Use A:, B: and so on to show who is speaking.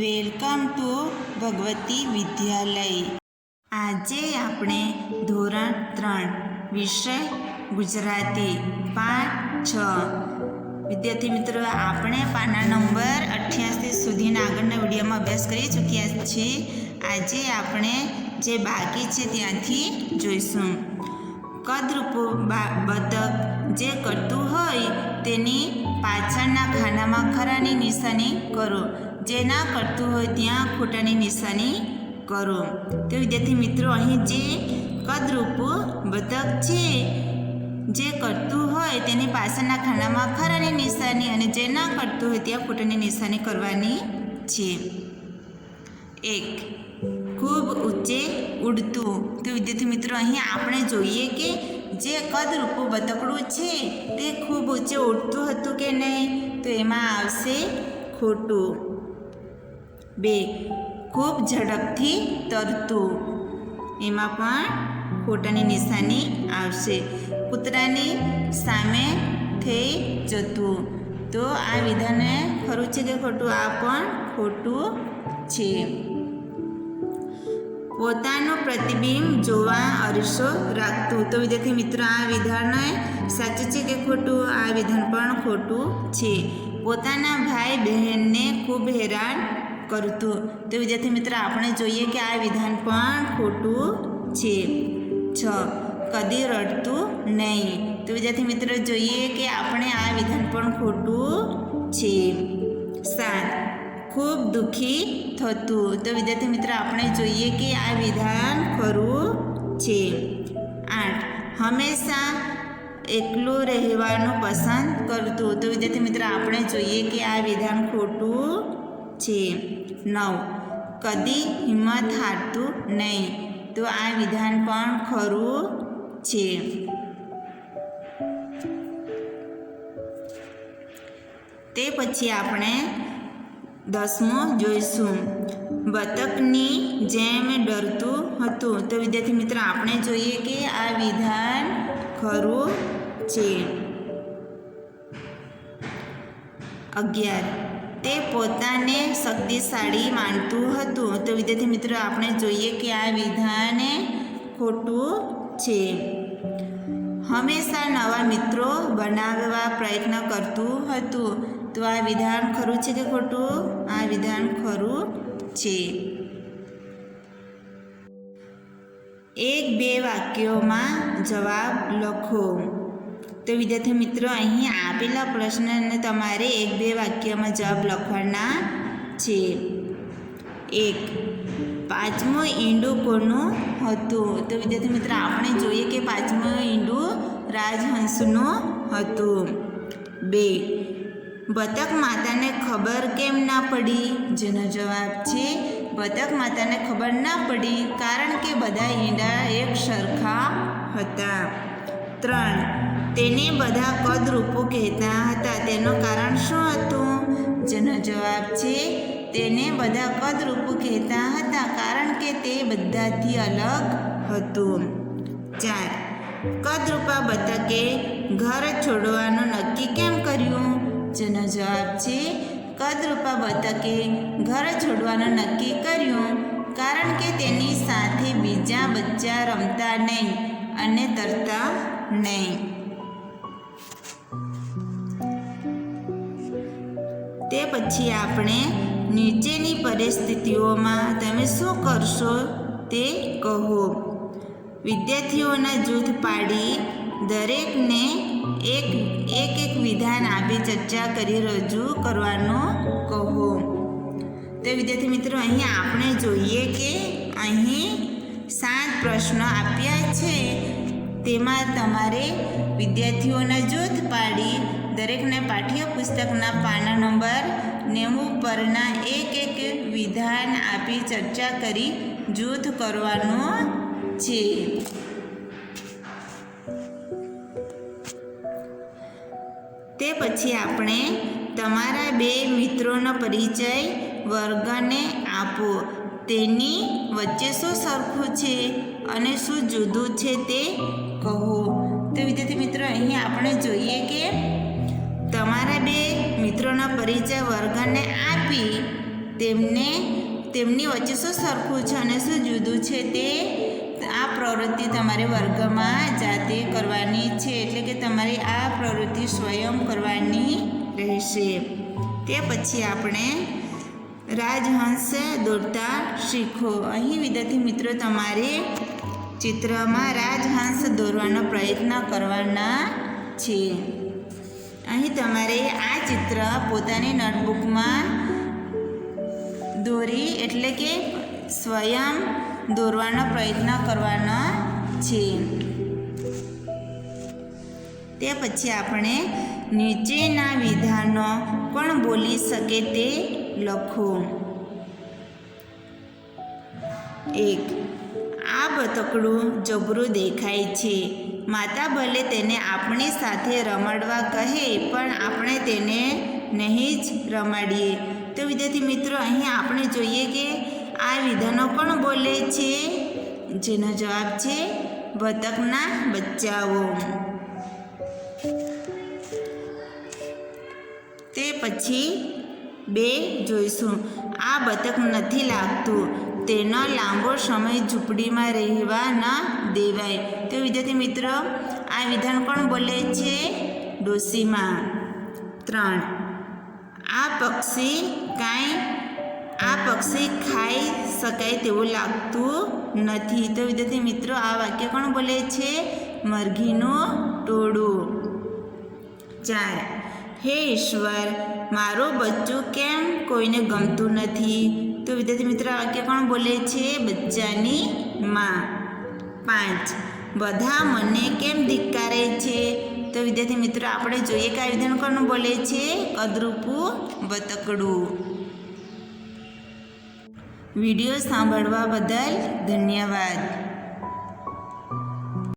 A: Welcome to Bhagwati વિદ્યાલય. આજે આપણે ધોરણ ત્રણ, વિષય ગુજરાતી પાંચ છ. વિદ્યાર્થી મિત્રો, આપણે પાના નંબર અઠ્યાસી સુધીના આગળના વિડીયોમાં અભ્યાસ કરી ચૂક્યા છીએ. આજે આપણે જે બાકી છે ત્યાંથી જોઈશું. કદરૂપો બતક જે કરતું હોય તેની પાછળના ખાનામાં ખરાની નિશાની કરો. જે ના કરતું હોય ત્યાં ખોટાની નિશાની કરો. તો વિદ્યાર્થી મિત્રો, અહીં જે કદરૂપો બતક છે, જે કરતું હોય તેની પાછળના ખાનામાં ખરાની નિશાની અને જે ના કરતું હોય ત્યાં ખોટાની નિશાની કરવાની છે. એક, ખૂબ ઊંચે ઉડતું. તો વિદ્યાર્થી મિત્રો, અહીં આપણે જોઈએ કે જે કદરૂપું બતકડું છે, તે ખૂબ ઊંચે ઉડતું હતું કે નહીં? તો એમાં આવશે ખોટું. બે, ખૂબ ઝડપથી તરતું. એમાં પણ ખોટાની નિશાની આવશે. કૂતરાની સામે થઈ જતું. તો આ વિધાને ખરું છે કે ખોટું? આ પણ ખોટું છે. પોતાનું પ્રતિબિંબ જોવા અરીસો રાખતું. તો વિદ્યાર્થી મિત્રો, આ વિધાન સાચું છે કે ખોટું? આ વિધાન પણ ખોટું છે. પોતાના ભાઈ બહેનને ખૂબ હેરાન કરતું. તો વિદ્યાર્થી મિત્રો, આપણે જોઈએ કે આ વિધાન પણ ખોટું છે. છ. કદી રડતું નહીં. તો વિદ્યાર્થી મિત્રો, જોઈએ કે આપણે આ વિધાન પણ ખોટું છે. સાત. ખૂબ દુઃખી થતું. તો વિદ્યાર્થી મિત્ર, આપણે જોઈએ કે આ વિધાન ખરું છે. આઠ. હંમેશા એકલું રહેવાનું પસંદ કરતું. તો વિદ્યાર્થી મિત્ર, આપણે જોઈએ કે આ વિધાન ખોટું છે. નવ. કદી હિંમત હારતું નહીં. તો આ વિધાન પણ ખરું છે. તે પછી આપણે દસમો જોઈશું. બતકની જેમ ડરતું હતું. તો વિદ્યાર્થી મિત્ર, આપણે જોઈએ કે આ વિધાન ખરું છે. અગિયાર. તે પોતાને શક્તિશાળી માનતું હતું. તો વિદ્યાર્થી મિત્રો, આપણે જોઈએ કે આ વિધાન ખોટું છે. હંમેશા નવા મિત્રો બનાવવા પ્રયત્ન કરતું હતું. તો આ વિધાન ખરું છે કે ખોટું? આ વિધાન ખરું છે. એક બે વાક્યોમાં જવાબ લખો. તો વિદ્યાર્થી મિત્રો, અહીં આપેલા પ્રશ્નને તમારે એક બે વાક્યમાં જવાબ લખવાના છે. એક, પાંચમું ઈંડું કોનું હતું? તો વિદ્યાર્થી મિત્રો, આપણે જોઈએ કે પાંચમું ઈંડું રાજહંસનું હતું. બે બતક માતાને ખબર કેમ ના પડી? જેનો જવાબ છે, બતક માતાને ખબર ના પડી કારણ કે બધા ઈંડા એક સરખા હતા. ત્રણ, તેને બધા કદરૂપો કહેતા હતા. તેનું કારણ શું હતું? જેનો જવાબ છે, તેને બધા કદરૂપો કહેતા હતા કારણ કે તે બધાથી અલગ હતું. ચાર, કદરૂપા બતકે ઘર છોડવાનું નક્કી કેમ કર્યું? જેનો જવાબ છે, કદરૂપા બતકે ઘર છોડવાનું નક્કી કર્યું, કારણ કે તેની સાથે બીજા બચ્ચા રમતા નહીં અને તરતા નહીં. તે પછી આપણે નીચેની પરિસ્થિતિઓમાં તમે શું કરશો તે કહો. વિદ્યાર્થીઓના જૂથ પાડી દરેકને એક એક એક વિધાન આપી ચર્ચા કરી રજૂ કરવાનું કહો. તો વિદ્યાર્થી મિત્રો, અહીં આપણે જોઈએ કે અહીં સાત પ્રશ્નો આપ્યા છે. તેમાં તમારે વિદ્યાર્થીઓના જૂથ પાડી, દરેકને પાઠ્યપુસ્તકના પાના નંબર નેવું પરના એક એક વિધાન આપી ચર્ચા કરી જૂથ કરવાનું છે. તે પછી આપણે તમારા બે મિત્રોનો પરિચય વર્ગને આપો. તેની વચ્ચે શું સરખું છે અને શું જુદું છે તે કહો. તો વિદ્યાર્થી મિત્રો, અહીં આપણે જોઈએ કે તમારા બે મિત્રોનો પરિચય વર્ગને આપી તેમને, તેમની વચ્ચે શું સરખું છે અને શું જુદું છે તે આ પ્રવૃત્તિ તમારે વર્ગમાં જાતે કરવાની છે, એટલે કે તમારે આ પ્રવૃત્તિ સ્વયં કરવાની રહેશે. તે પછી આપણે રાજહંસ દોરતા શીખો. અહીં વિદ્યાર્થી મિત્રો, તમારે ચિત્રમાં રાજહંસ દોરવાનો પ્રયત્ન કરવાના છે. અહીં તમારે આ ચિત્ર પોતાની નોટબુકમાં દોરી, એટલે કે સ્વયં દોરવાનો પ્રયત્ન કરવાનો છે. તે પછી આપણે નીચેના વિધાનો પણ બોલી શકે તે લખો. એક, આ બતકડું જબરું દેખાય છે. માતા ભલે તેને આપણી સાથે રમાડવા કહે, પણ આપણે તેને નહીં જ રમાડીએ. તો વિદ્યાર્થી મિત્રો, અહીં આપણે જોઈએ કે આ વિધાનો કોણ બોલે છે? જેનો જવાબ છે, બતકના બચ્ચાઓ. તે પછી બે જોઈશું. આ બતક નથી લાગતું. તેનો લાંબો સમય ઝૂંપડીમાં રહેવા ન દેવાય. તો વિદ્યાર્થી મિત્રો, આ વિધાન કોણ બોલે છે? ડોસીમાં ત્રણ. આ પક્ષી કાંઈ આ પક્ષી ખાઈ શકાય તેવું લાગતું નથી. તો વિદ્યાર્થી મિત્રો, આ વાક્ય કોણ બોલે છે? મરઘીનું ટોળું. ચાર. હે ઈશ્વર, મારું બચ્ચું કેમ કોઈને ગમતું નથી? તો વિદ્યાર્થી મિત્ર, આ વાક્ય કોણ બોલે છે? બચ્ચાની માં. પાંચ. બધા મને કેમ ધિક્કારે છે? તો વિદ્યાર્થી મિત્રો, આપણે જોઈએ કે આવેદન કોણ બોલે છે? કદરૂપું બતકડું. વીડિયો સાંભળવા બદલ ધન્યવાદ.